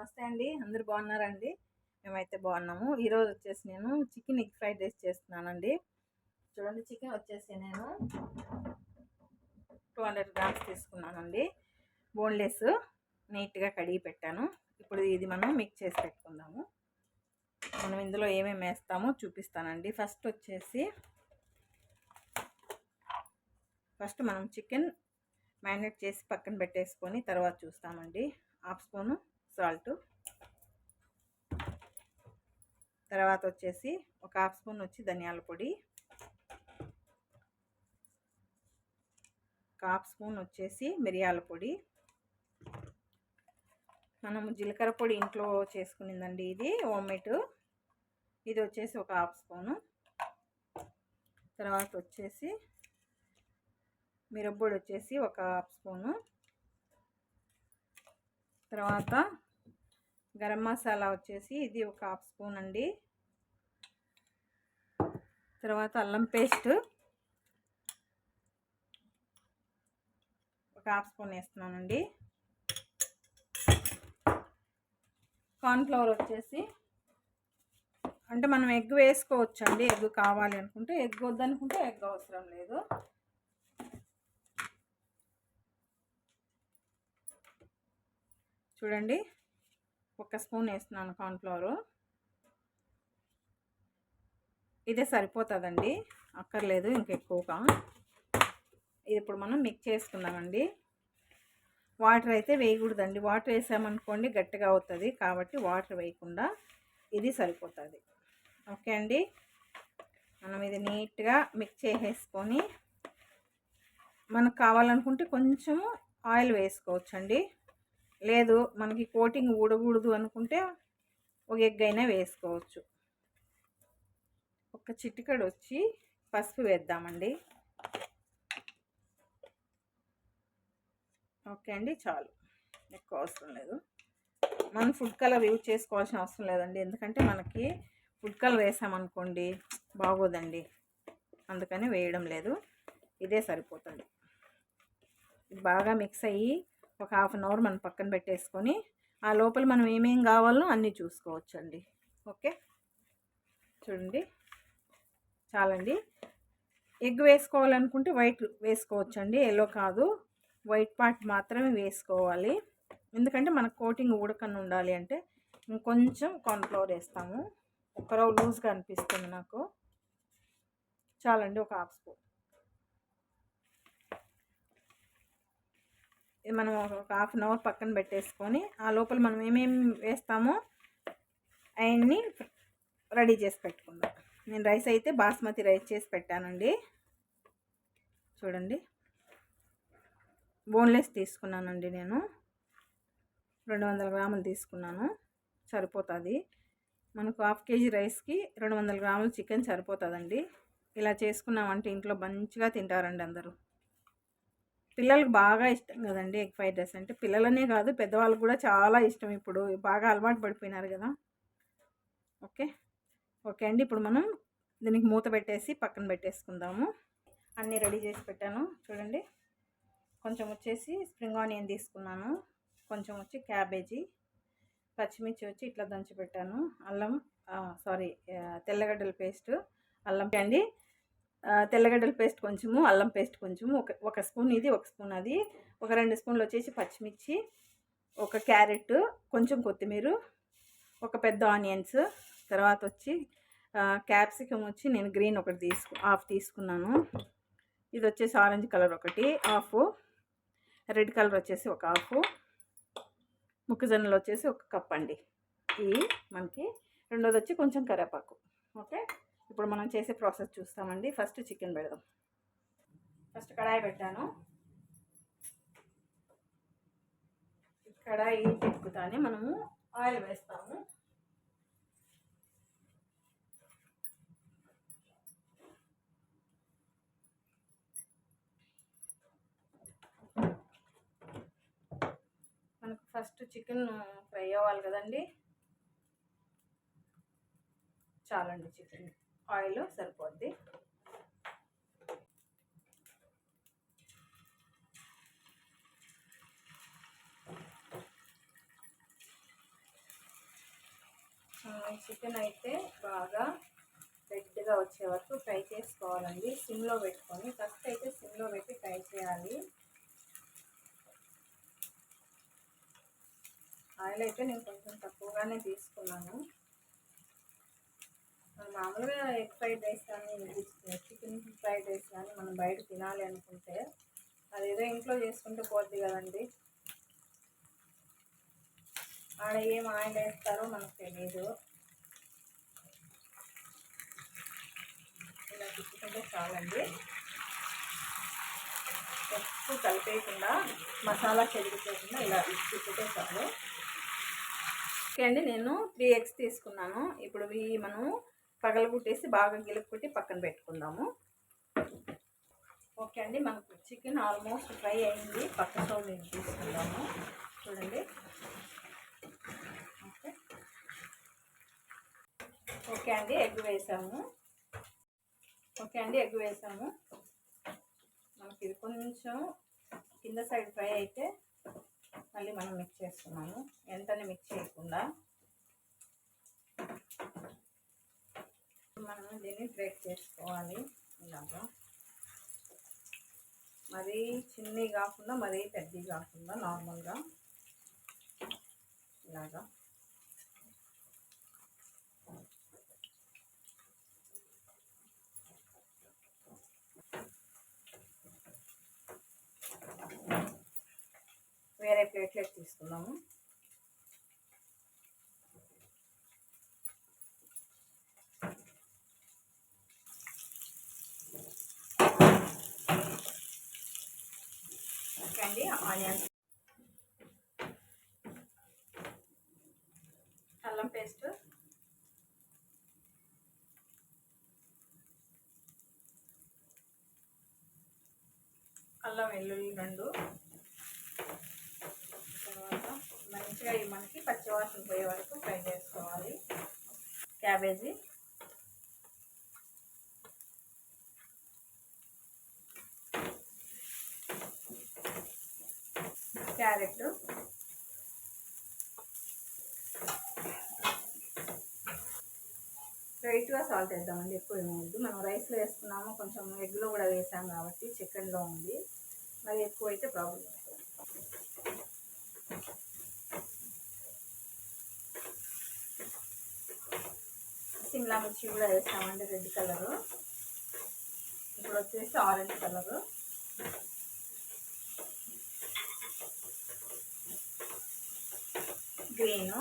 నమస్తే అండి. అందరు బాగున్నారండి? మేమైతే బాగున్నాము. ఈరోజు వచ్చేసి నేను చికెన్ ఎగ్ ఫ్రైడ్ రైస్ చేస్తున్నానండి. చూడండి చికెన్ వచ్చేసి నేను టూ హండ్రెడ్ గ్రామ్స్ తీసుకున్నానండి. బోన్లెస్ నీట్గా కడిగి పెట్టాను. ఇప్పుడు ఇది మనం మిక్స్ చేసి పెట్టుకుందాము. మనం ఇందులో ఏమేమి వేస్తామో చూపిస్తానండి. ఫస్ట్ వచ్చేసి ఫస్ట్ మనం చికెన్ మ్యారినేట్ చేసి పక్కన పెట్టేసుకొని తర్వాత చూస్తామండి. Half spoon salt. తర్వాత వచ్చేసి ఒక హాఫ్ స్పూన్ వచ్చి ధనియాల పొడి. ఒక హాఫ్ స్పూన్ వచ్చేసి మిరియాల పొడి. మనం జీలకర్ర పొడి ఇంట్లో చేసుకునిందండి ఇది ఓమెట్ ఇది వచ్చేసి ఒక హాఫ్ స్పూను. తర్వాత వచ్చేసి మిరప్పొడి వచ్చేసి ఒక హాఫ్ స్పూను. తర్వాత గరం మసాలా వచ్చేసి ఇది ఒక హాఫ్ స్పూన్ అండి. తర్వాత అల్లం పేస్ట్ ఒక హాఫ్ స్పూన్ వేస్తున్నానండి. కార్న్ఫ్లవర్ వచ్చేసి అంటే మనం ఎగ్ వేసుకోవచ్చు అండి ఎగ్ కావాలి అనుకుంటే ఎగ్ వద్దనుకుంటే ఎగ్ అవసరం లేదు. చూడండి. ఒక స్పూన్ వేస్తున్నాను కార్న్ఫ్లవరు ఇదే సరిపోతుందండి. అక్కర్లేదు ఇంకెక్కువగా. ఇది ఇప్పుడు మనం మిక్స్ చేసుకుందామండి. వాటర్ అయితే వేయకూడదండి. వాటర్ వేసామనుకోండి గట్టిగా అవుతుంది. కాబట్టి వాటర్ వేయకుండా ఇది సరిపోతుంది. ఓకే అండి. మనం ఇది నీట్గా మిక్స్ చేసేసుకొని మనకు కావాలనుకుంటే కొంచెము ఆయిల్ వేసుకోవచ్చండి. లేదు మనకి కోటింగ్ ఊడకూడదు అనుకుంటే ఒక ఎగ్ అయినా వేసుకోవచ్చు. ఒక చిటికడు వచ్చి పసుపు వేద్దామండి. ఓకే అండి చాలు. ఎక్కువ అవసరం లేదు. మనం ఫుడ్ కలర్ యూజ్ చేసుకోవాల్సిన అవసరం లేదండి. ఎందుకంటే మనకి ఫుడ్ కలర్ వేసామనుకోండి బాగోదండి. అందుకని వేయడం లేదు. ఇదే సరిపోతుంది. బాగా మిక్స్ అయ్యి ఒక హాఫ్ అన్ అవర్ మనం పక్కన పెట్టేసుకొని ఆ లోపల మనం ఏమేం కావాలో అన్నీ చూసుకోవచ్చండి. ఓకే? చూడండి. చాలండి. ఎగ్ వేసుకోవాలనుకుంటే వైట్ వేసుకోవచ్చండి. ఎల్లో కాదు. వైట్ పార్ట్ మాత్రమే వేసుకోవాలి. ఎందుకంటే మన కోటింగ్ ఉడకని ఉండాలి అంటే ఇంకొంచెం కార్న్ఫ్లవర్ వేస్తాము. ఒకరో లూజ్గా అనిపిస్తుంది నాకు. చాలండి ఒక హాఫ్ స్పూన్ మనం ఒక హాఫ్ అన్ అవర్ పక్కన పెట్టేసుకొని ఆ లోపల మనం ఏమేమి వేస్తామో అవన్నీ రెడీ చేసి పెట్టుకుందాం. నేను రైస్ అయితే బాస్మతి రైస్ చేసి పెట్టానండి. చూడండి. బోన్లెస్ తీసుకున్నానండి నేను. రెండు వందల గ్రాములు తీసుకున్నాను. సరిపోతుంది. మనకు హాఫ్ కేజీ రైస్కి రెండు వందల గ్రాములు చికెన్ సరిపోతుందండి. ఇలా చేసుకున్నామంటే ఇంట్లో మంచిగా తింటారండి అందరూ. పిల్లలకు బాగా ఇష్టం కదండి ఎగ్ ఫ్రైడ్ రైస్. అంటే పిల్లలనే కాదు పెద్దవాళ్ళు కూడా చాలా ఇష్టం ఇప్పుడు. బాగా అలవాటు పడిపోయినారు కదా. ఓకే. ఓకే అండి. ఇప్పుడు మనం దీనికి మూత పెట్టేసి పక్కన పెట్టేసుకుందాము. అన్నీ రెడీ చేసి పెట్టాను. చూడండి. కొంచెం వచ్చేసి స్ప్రింగ్ ఆనియన్ తీసుకున్నాను. కొంచెం వచ్చి క్యాబేజీ పచ్చిమిర్చి వచ్చి ఇట్లా దంచి పెట్టాను. అల్లం సారీ తెల్లగడ్డల పేస్ట్ అల్లం అండి. తెల్లగడ్డల పేస్ట్ కొంచెము అల్లం పేస్ట్ కొంచెము ఒక ఒక స్పూన్ ఇది ఒక స్పూన్ అది ఒక రెండు స్పూన్లు వచ్చేసి పచ్చిమిర్చి ఒక క్యారెట్ కొంచెం కొత్తిమీర ఒక పెద్ద ఆనియన్స్ తర్వాత వచ్చి క్యాప్సికమ్ వచ్చి నేను గ్రీన్ ఒకటి తీసుకు హాఫ్ తీసుకున్నాను. ఇది వచ్చేసి ఆరెంజ్ కలర్ ఒకటి హాఫ్. రెడ్ కలర్ వచ్చేసి ఒక హాఫ్. ముక్కజొన్నలు వచ్చేసి ఒక కప్ అండి. ఇవి మనకి రెండోది వచ్చి కొంచెం కరివేపాకు. ఓకే? ఇప్పుడు మనం చేసే ప్రాసెస్ చూస్తామండి. ఫస్ట్ చికెన్ పెడదాం. ఫస్ట్ కడాయి పెట్టాను. కడాయి పెట్టుకుతానే మనము ఆయిల్ వేస్తాము. మనకు ఫస్ట్ చికెన్ ఫ్రై అవ్వాలి కదండి. చాలండి చికెన్. ఆయిల్ సరిపోద్ది. చికెన్ అయితే బాగా రెడ్గా వచ్చే వరకు ఫ్రై చేసుకోవాలండి. సిమ్లో పెట్టుకొని ఫస్ట్ అయితే సిమ్లో పెట్టి ఫ్రై చేయాలి. ఆయిల్ అయితే నేను కొంచెం తక్కువగానే తీసుకున్నాను. మామూలుగా ఎగ్ ఫ్రైడ్ రైస్ కానీ చికెన్ ఫ్రైడ్ రైస్ కానీ మనం బయట తినాలి అనుకుంటే అదేదో ఇంట్లో చేసుకుంటే పోద్ది కదండి. ఆడ ఏం ఆయిల్ వేస్తారో మనకు తెలియదు ఇలా తిప్పుకుంటే చాలండి. ఎక్కువ కలిపేయకుండా మసాలా చెదిరిపోకుండా ఇలా తిప్పుకుంటే చాలు. ఓకే అండి నేను త్రీ ఎగ్స్ తీసుకున్నాను. ఇప్పుడు ఇవి మనం పగలగొట్టేసి బాగా గిలుపుకొట్టి పక్కన పెట్టుకుందాము. ఓకే అండి మనకు చికెన్ ఆల్మోస్ట్ ఫ్రై అయింది. పక్క స్టవ్ నేను తీసుకుందాము. చూడండి. ఓకే. ఓకే అండి ఎగ్ వేసాము. ఓకే అండి ఎగ్ వేసాము. మనకి ఇది కొంచెం కింద సైడ్ ఫ్రై అయితే మళ్ళీ మనం మిక్స్ చేసుకున్నాము ఎంతనే మిక్స్ చేయకుండా. మనం దీన్ని బ్రేక్ చేసుకోవాలి. ఇలాగా. మరీ చిన్నవి కాకుండా మరీ పెద్దవి కాకుండా నార్మల్గా. ఇలాగా. వేరే ప్లేట్లెట్ తీసుకున్నాము అండి ఆనియన్స్. అల్లం పేస్ట్. అల్లం వెల్లుల్లి రెండు. తర్వాత మంచిగా మనకి పచ్చివాసన పోయే వరకు ఫ్రై చేసుకోవాలి. క్యాబేజీ. క్యారెట్. లైట్గా సాల్ట్ వేద్దామండి ఎక్కువ ఏమవుద్దు మనం రైస్లో వేసుకున్నాము కొంచెం ఎగ్లో కూడా వేసాం కాబట్టి చికెన్లో ఉంది. మరి ఎక్కువ అయితే ప్రాబ్లం సిమ్లా మిర్చి కూడా వేస్తామండి రెడ్ కలరు ఇప్పుడు వచ్చేసి ఆరెంజ్ కలరు గ్రీన్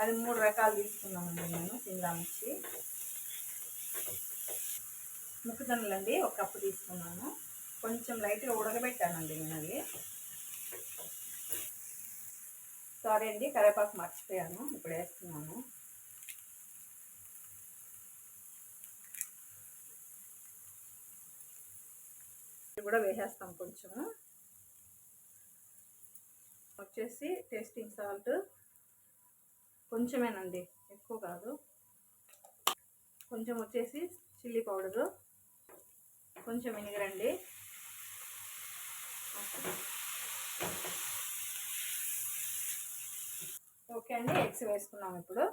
అది మూడు రకాలు తీసుకున్నామండి నేను సిమ్లా మిర్చి. ముక్కుదండలండి ఒక కప్పు తీసుకున్నాను. కొంచెం లైట్గా ఉడకబెట్టానండి నేను అది. సారీ అండి కరేపాకు మర్చిపోయాను ఇప్పుడు వేస్తున్నాను. కూడా వేసేస్తాం కొంచెము. వచ్చేసి టేస్టింగ్ సాల్ట్ కొంచెమేనండి ఎక్కువ కాదు. కొంచెం వచ్చేసి చిల్లీ పౌడరు. కొంచెం వినిగరండి. ఓకే అండి ఎగ్స్ వేసుకున్నాం ఇప్పుడు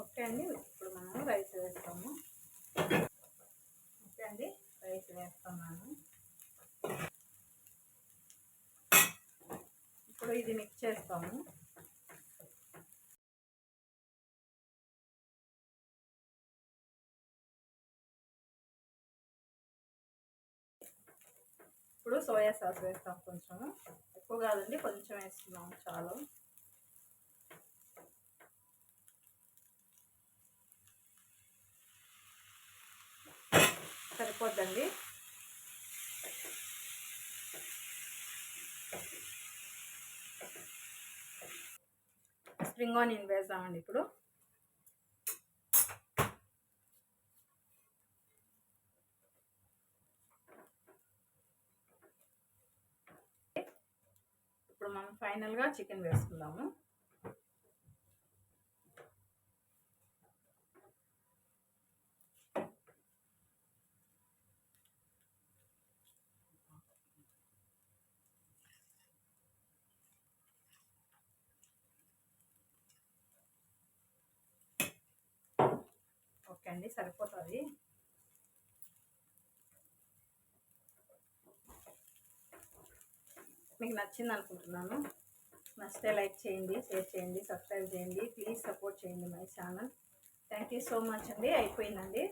ఓకే అండి ఇప్పుడు మనం రైస్ వేస్తాము ఓకే అండి రైస్ వేస్తున్నాను. ఇప్పుడు ఇది మిక్స్ చేస్తాము ఇప్పుడు సోయా సాస్ వేస్తాం కొంచెం. ఎక్కువ కాదండి కొంచెం వేస్తున్నాం చాలు. సరిపోద్దండి. స్ప్రింగ్ ఆనియన్ వేద్దామండి ఇప్పుడు. ఇప్పుడు మనం ఫైనల్గా చికెన్ వేసుకుందాము. అండి సరిపోతుంది. మీకు నచ్చింది అనుకుంటున్నాను. నచ్చితే లైక్ చేయండి షేర్ చేయండి సబ్స్క్రైబ్ చేయండి ప్లీజ్ సపోర్ట్ చేయండి my channel. Thank you so much అండి అయిపోయిందండి.